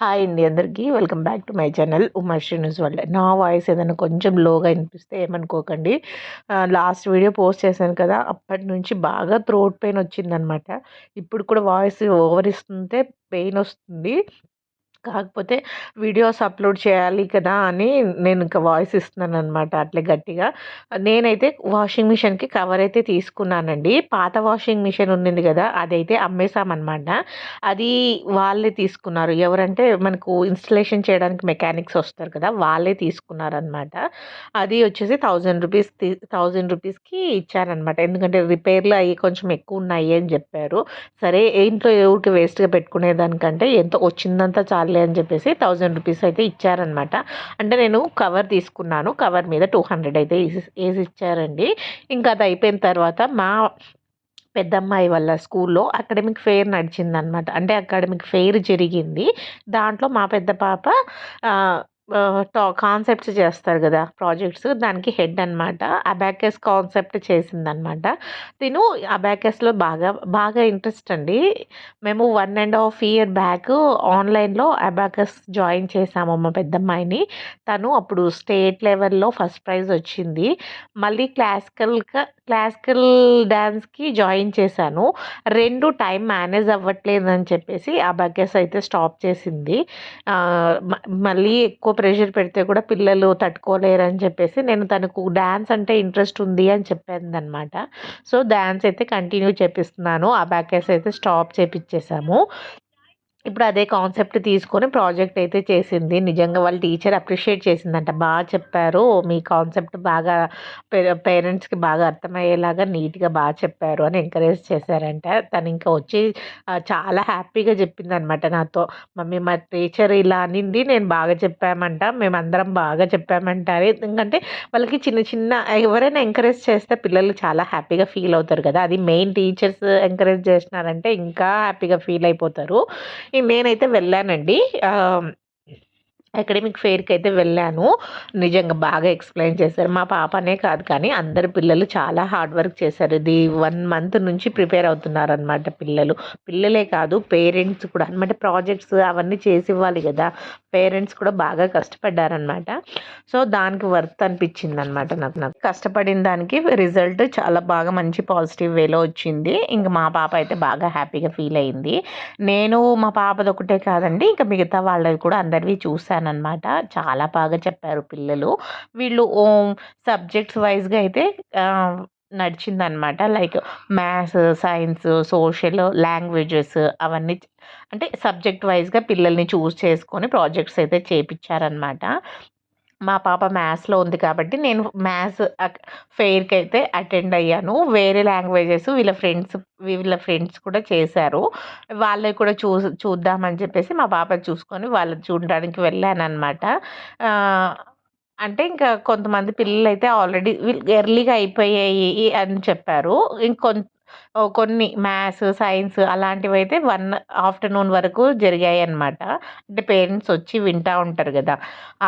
Hi అండి అందరికీ. Welcome back to my channel Umashri news వల్ల నా వాయిస్ ఏదైనా కొంచెం లోగా అనిపిస్తే ఏమనుకోకండి. లాస్ట్ వీడియో పోస్ట్ చేశాను కదా అప్పటి నుంచి బాగా థ్రోట్ పెయిన్ వచ్చిందనమాట ఇప్పుడు కూడా వాయిస్ ఓవర్ ఇస్తుంటే పెయిన్ వస్తుంది. కాకపోతే వీడియోస్ అప్లోడ్ చేయాలి కదా అని నేను ఇంకా వాయిస్ ఇస్తున్నాను అనమాట అట్లే గట్టిగా. నేనైతే వాషింగ్ మిషన్కి కవర్ అయితే తీసుకున్నానండి. పాత వాషింగ్ మిషన్ ఉండింది కదా అదైతే అమ్మేసామన్నమాట అది వాళ్ళే తీసుకున్నారు. ఎవరంటే మనకు ఇన్స్టలేషన్ చేయడానికి మెకానిక్స్ వస్తారు కదా వాళ్ళే తీసుకున్నారనమాట అది వచ్చేసి థౌజండ్ రూపీస్ థౌజండ్ రూపీస్కి ఇచ్చారనమాట ఎందుకంటే రిపేర్లు అవి కొంచెం ఎక్కువ ఉన్నాయి అని చెప్పారు. సరే ఇంట్లో ఎవరికి వేస్ట్గా పెట్టుకునేదానికంటే ఎంత వచ్చిందంతా చాలు ఇవ్వాలి అని చెప్పేసి థౌజండ్ రూపీస్ అయితే ఇచ్చారనమాట అంటే నేను కవర్ తీసుకున్నాను. కవర్ మీద టూ హండ్రెడ్ అయితే వేసి ఇచ్చారండి ఇంకా అది అయిపోయిన తర్వాత మా పెద్దమ్మాయి వాళ్ళ స్కూల్లో అకాడమిక్ ఫెయిర్ నడిచిందనమాట అంటే అకాడమిక్ ఫెయిర్ జరిగింది. దాంట్లో మా పెద్ద పాప టా కాన్సెప్ట్స్ చేస్తారు కదా ప్రాజెక్ట్స్ దానికి హెడ్ అనమాట అబాకస్ కాన్సెప్ట్ చేసిందనమాట తిను అబాకస్లో బాగా బాగా ఇంట్రెస్ట్ అండి. మేము one and half year back ఆన్లైన్లో అబాకస్ జాయిన్ చేసాము మా పెద్దమ్మాయిని. తను అప్పుడు స్టేట్ లెవెల్లో ఫస్ట్ ప్రైజ్ వచ్చింది. మళ్ళీ క్లాసికల్ క్లాసికల్ డ్యాన్స్కి జాయిన్ చేశాను. రెండు టైం మేనేజ్ అవ్వట్లేదని చెప్పేసి అబాకస్ అయితే స్టాప్ చేసింది. మళ్ళీ ఎక్కువ ప్రెషర్ పెడితే కూడా పిల్లలు తట్టుకోలేరు అని చెప్పేసి నేను తనకు డ్యాన్స్ అంటే ఇంట్రెస్ట్ ఉంది అని చెప్పింది అనమాట సో డ్యాన్స్ అయితే కంటిన్యూ చేపిస్తున్నాను. ఆ బ్యాకేస్ అయితే స్టాప్ చేపించేసాము ఇప్పుడు అదే కాన్సెప్ట్ తీసుకొని ప్రాజెక్ట్ అయితే చేసింది. నిజంగా వాళ్ళ టీచర్ అప్రిషియేట్ చేసిందంట. బాగా చెప్పారు. మీ కాన్సెప్ట్ బాగా పేరెంట్స్కి బాగా అర్థమయ్యేలాగా నీట్గా బాగా చెప్పారు అని ఎంకరేజ్ చేశారంట. తను ఇంకా వచ్చి చాలా హ్యాపీగా చెప్పింది అనమాట నాతో. మమ్మీ మా టీచర్ ఇలా అనింది నేను బాగా చెప్పామంట. మేమందరం బాగా చెప్పామంటారు ఎందుకంటే వాళ్ళకి చిన్న చిన్న ఎవరైనా ఎంకరేజ్ చేస్తే పిల్లలు చాలా హ్యాపీగా ఫీల్ అవుతారు కదా. అది మెయిన్ టీచర్స్ ఎంకరేజ్ చేసినారంటే ఇంకా హ్యాపీగా ఫీల్ అయిపోతారు. నేనైతే వెళ్ళానండి. అకాడమిక్ ఫెయిర్కి అయితే వెళ్ళాను. నిజంగా బాగా ఎక్స్ప్లెయిన్ చేశారు. మా పాపనే కాదు కానీ అందరు పిల్లలు చాలా హార్డ్ వర్క్ చేశారు. ఇది వన్ మంత్ నుంచి ప్రిపేర్ అవుతున్నారనమాట పిల్లలు. పిల్లలే కాదు పేరెంట్స్ కూడా అనమాట ప్రాజెక్ట్స్ అవన్నీ చేసి ఇవ్వాలి కదా. పేరెంట్స్ కూడా బాగా కష్టపడ్డారనమాట సో దానికి వర్త్ అనిపించింది అనమాట నాకు. నాకు కష్టపడిన దానికి రిజల్ట్ చాలా బాగా మంచి పాజిటివ్ వేలో వచ్చింది. ఇంకా మా పాప అయితే బాగా హ్యాపీగా ఫీల్ అయింది. నేను మా పాపది ఒకటే కాదండి ఇంకా మిగతా వాళ్ళవి కూడా అందరివి చూశాను. అనమాట చాలా బాగా చెప్పారు పిల్లలు. వీళ్ళు సబ్జెక్ట్స్ వైజ్గా అయితే నడిచిందనమాట like maths science social languages అవన్నీ అంటే సబ్జెక్ట్ వైజ్గా పిల్లల్ని చూస్ చేసుకొని ప్రాజెక్ట్స్ అయితే చేపించారనమాట మా పాప మ్యాథ్స్లో ఉంది కాబట్టి నేను మ్యాథ్స్ ఫెయిర్కి అయితే అటెండ్ అయ్యాను. వేరే లాంగ్వేజెస్ వీళ్ళ ఫ్రెండ్స్ వీళ్ళ ఫ్రెండ్స్ కూడా చేశారు. వాళ్ళవి కూడా చూ చూద్దామని చెప్పేసి మా పాప చూసుకొని వాళ్ళు చూడడానికి వెళ్ళానమాట అంటే ఇంకా కొంతమంది పిల్లలు అయితే ఆల్రెడీ ఎర్లీగా అయిపోయాయి అని చెప్పారు. ఇంకొంత కొన్ని మ్యాథ్స్ సైన్స్ అలాంటివి అయితే వన్ ఆఫ్టర్నూన్ వరకు జరిగాయి అనమాట అంటే పేరెంట్స్ వచ్చి వింటూ ఉంటారు కదా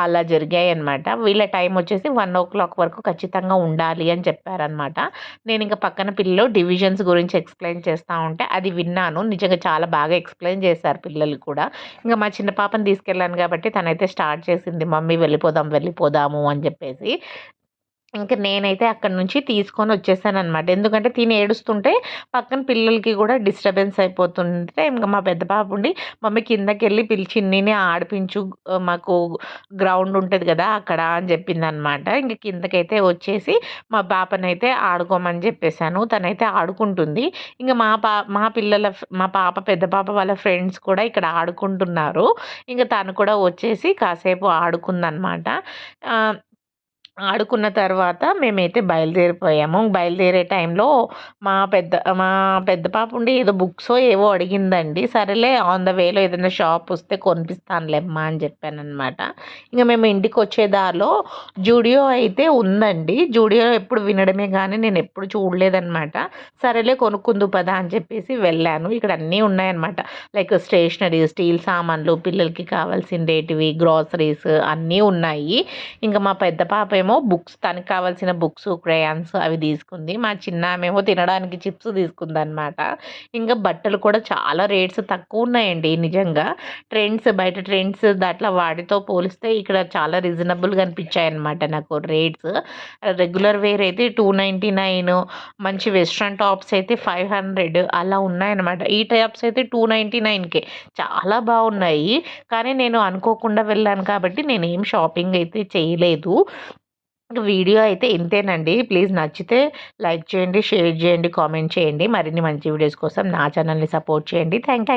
అలా జరిగాయి అనమాట వీళ్ళ టైం వచ్చేసి వన్ ఓ క్లాక్ వరకు ఖచ్చితంగా ఉండాలి అని చెప్పారనమాట నేను ఇంకా పక్కన పిల్లలు డివిజన్స్ గురించి ఎక్స్ప్లెయిన్ చేస్తూ ఉంటే అది విన్నాను. నిజంగా చాలా బాగా ఎక్స్ప్లెయిన్ చేశారు పిల్లలు కూడా. ఇంకా మా చిన్న పాపని తీసుకెళ్ళాను కాబట్టి తనైతే స్టార్ట్ చేసింది మమ్మీ వెళ్ళిపోదాం వెళ్ళిపోదాము అని చెప్పేసి. ఇంకా నేనైతే అక్కడి నుంచి తీసుకొని వచ్చేసాను అనమాట ఎందుకంటే తిని ఏడుస్తుంటే పక్కన పిల్లలకి కూడా డిస్టర్బెన్స్ అయిపోతుంటే ఇంకా మా పెద్ద పాప ఉండి మమ్మీ కిందకి వెళ్ళి పిలిచి నేనే ఆడిపించు మాకు గ్రౌండ్ ఉంటుంది కదా అక్కడ అని చెప్పింది అనమాట ఇంకా కిందకైతే వచ్చేసి మా పాపనైతే ఆడుకోమని చెప్పేశాను తనైతే ఆడుకుంటుంది. ఇంకా మా పా మా పిల్లల మా పాప పెద్ద పాప వాళ్ళ ఫ్రెండ్స్ కూడా ఇక్కడ ఆడుకుంటున్నారు. ఇంకా తను కూడా వచ్చేసి కాసేపు ఆడుకుందనమాట ఆడుకున్న తర్వాత మేమైతే బయలుదేరిపోయాము. బయలుదేరే టైంలో మా పెద్ద మా పెద్ద పాప ఉండి ఏదో బుక్స్ ఏవో అడిగిందండి. సరేలే ఆన్ ద వేలో ఏదైనా షాప్ వస్తే కొనిపిస్తానులేమ్మా అని చెప్పానమాట ఇంకా మేము ఇంటికి వచ్చే దారిలో జూడియో అయితే ఉందండి. జూడియో ఎప్పుడు వినడమే కానీ నేను ఎప్పుడు చూడలేదనమాట సరేలే కొనుక్కుందు పదా అని చెప్పేసి వెళ్ళాను. ఇక్కడ అన్నీ ఉన్నాయన్నమాట. లైక్ స్టేషనరీ స్టీల్ సామాన్లు పిల్లలకి కావాల్సిండేటివి గ్రాసరీస్ అన్నీ ఉన్నాయి. ఇంకా మా పెద్ద పాప ఏమో బుక్స్ తనకు కావాల్సిన బుక్స్ క్రేయాన్స్ అవి తీసుకుంది. మా చిన్న ఆమెమో తినడానికి చిప్స్ తీసుకుంది అనమాట ఇంకా బట్టలు కూడా చాలా రేట్స్ తక్కువ ఉన్నాయండి నిజంగా. ట్రెండ్స్ బయట ట్రెండ్స్ దాంట్లో వాటితో పోలిస్తే ఇక్కడ చాలా రీజనబుల్గా అనిపించాయి అనమాట నాకు రేట్స్. రెగ్యులర్ వేర్ అయితే టూ నైంటీ నైన్ మంచి వెస్ట్రన్ టాప్స్ అయితే ఫైవ్ హండ్రెడ్ అలా ఉన్నాయన్నమాట. ఈ టాప్స్ అయితే టూ నైంటీ నైన్కే. చాలా బాగున్నాయి. కానీ నేను అనుకోకుండా వెళ్ళాను కాబట్టి నేను ఏం షాపింగ్ అయితే చేయలేదు. వీడియో అయితే ఇంతేనండి. ప్లీజ్ నచ్చితే లైక్ చేయండి షేర్ చేయండి కామెంట్ చేయండి. మరిన్ని మంచి వీడియోస్ కోసం నా ఛానల్ని సపోర్ట్ చేయండి. Thank you